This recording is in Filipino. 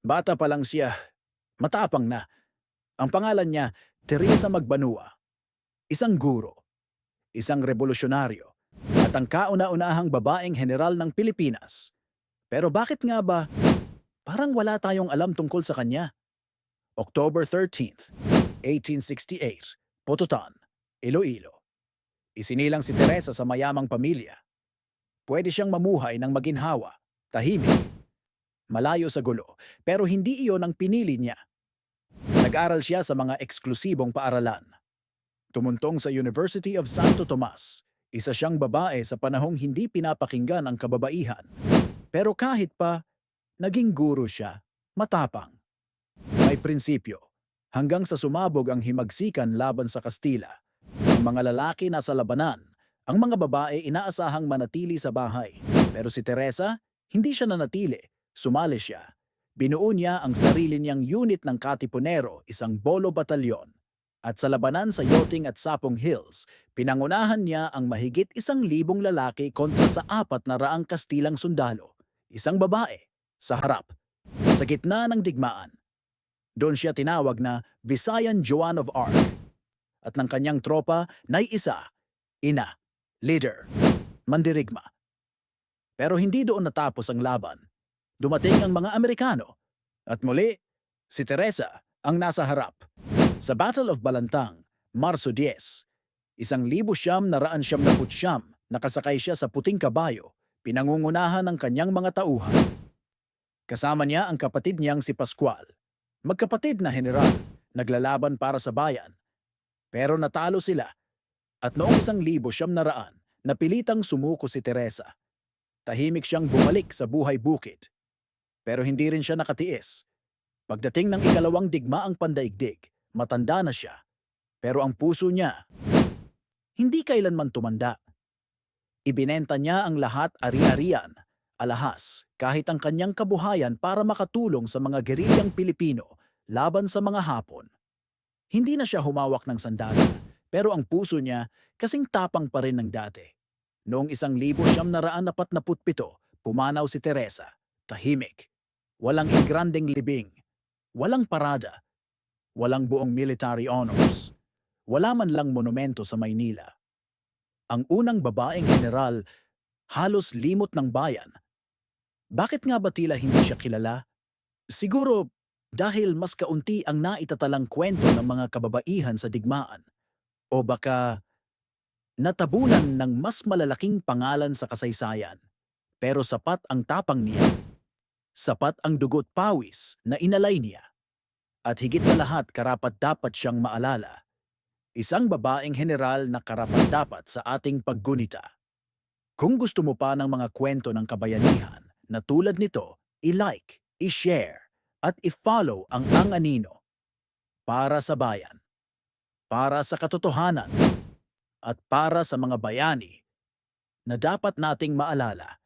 Bata pa lang siya, matapang na. Ang pangalan niya, Teresa Magbanua. Isang guro, isang revolusyonaryo, at ang kauna-unahang babaeng general ng Pilipinas. Pero bakit nga ba parang wala tayong alam tungkol sa kanya? October 13th, 1868, Pototan, Iloilo. Isinilang si Teresa sa mayamang pamilya. Pwede siyang mamuhay ng maginhawa, tahimik, malayo sa gulo, pero hindi iyon ang pinili niya. Nag-aral siya sa mga eksklusibong paaralan. Tumuntong sa University of Santo Tomas, isa siyang babae sa panahong hindi pinapakinggan ang kababaihan. Pero kahit pa, naging guro siya, matapang. May prinsipyo, hanggang sa sumabog ang himagsikan laban sa Kastila. Ang mga lalaki nasa labanan, ang mga babae inaasahang manatili sa bahay. Pero si Teresa, hindi siya nanatili, sumali siya. Binuo niya ang sarili niyang unit ng Katipunero, isang bolo batalyon. At sa labanan sa Yoting at Sapong Hills, pinangunahan niya ang mahigit isang libong lalaki kontra sa apat na raang Kastilang sundalo. Isang babae, sa harap, sa gitna ng digmaan. Doon siya tinawag na Visayan Joan of Arc. At ng kanyang tropa na isa, ina, leader, mandirigma. Pero hindi doon natapos ang laban. Dumating ang mga Amerikano. At muli, si Teresa ang nasa harap. Sa Battle of Balantang, Marso 10, isang libo siyam na raan siyam na putsyam, nakasakay siya sa puting kabayo, pinangungunahan ng kanyang mga tauhan. Kasama niya ang kapatid niyang si Pascual. Magkapatid na general, naglalaban para sa bayan. Pero natalo sila. At noong isang libo siyam na raan, napilitang sumuko si Teresa. Tahimik siyang bumalik sa buhay bukid. Pero hindi rin siya nakatiis. Pagdating ng ikalawang digmaang pandaigdig, matanda na siya. Pero ang puso niya, hindi kailanman tumanda. Ibinenta niya ang lahat ari-arian, alahas, kahit ang kanyang kabuhayan para makatulong sa mga gerilyang Pilipino laban sa mga Hapon. Hindi na siya humawak ng sandata, pero ang puso niya kasing tapang pa rin ng dati. Noong isang libo siyam na raan apat na putpito, pumanaw si Teresa, tahimik. Walang ingranding libing, walang parada, walang buong military honors, wala man lang monumento sa Maynila. Ang unang babaeng general, halos limot ng bayan. Bakit nga ba tila hindi siya kilala? Siguro dahil mas kaunti ang naitatalang kwento ng mga kababaihan sa digmaan. O baka natabunan ng mas malalaking pangalan sa kasaysayan. Pero sapat ang tapang niya. Sapat ang dugot pawis na inalay niya. At higit sa lahat karapat dapat siyang maalala. Isang babaeng general na karapat dapat sa ating paggunita. Kung gusto mo pa ng mga kwento ng kabayanihan na tulad nito, i-like, i-share, at i-follow ang Ang Anino. Para sa bayan. Para sa katotohanan. At para sa mga bayani na dapat nating maalala.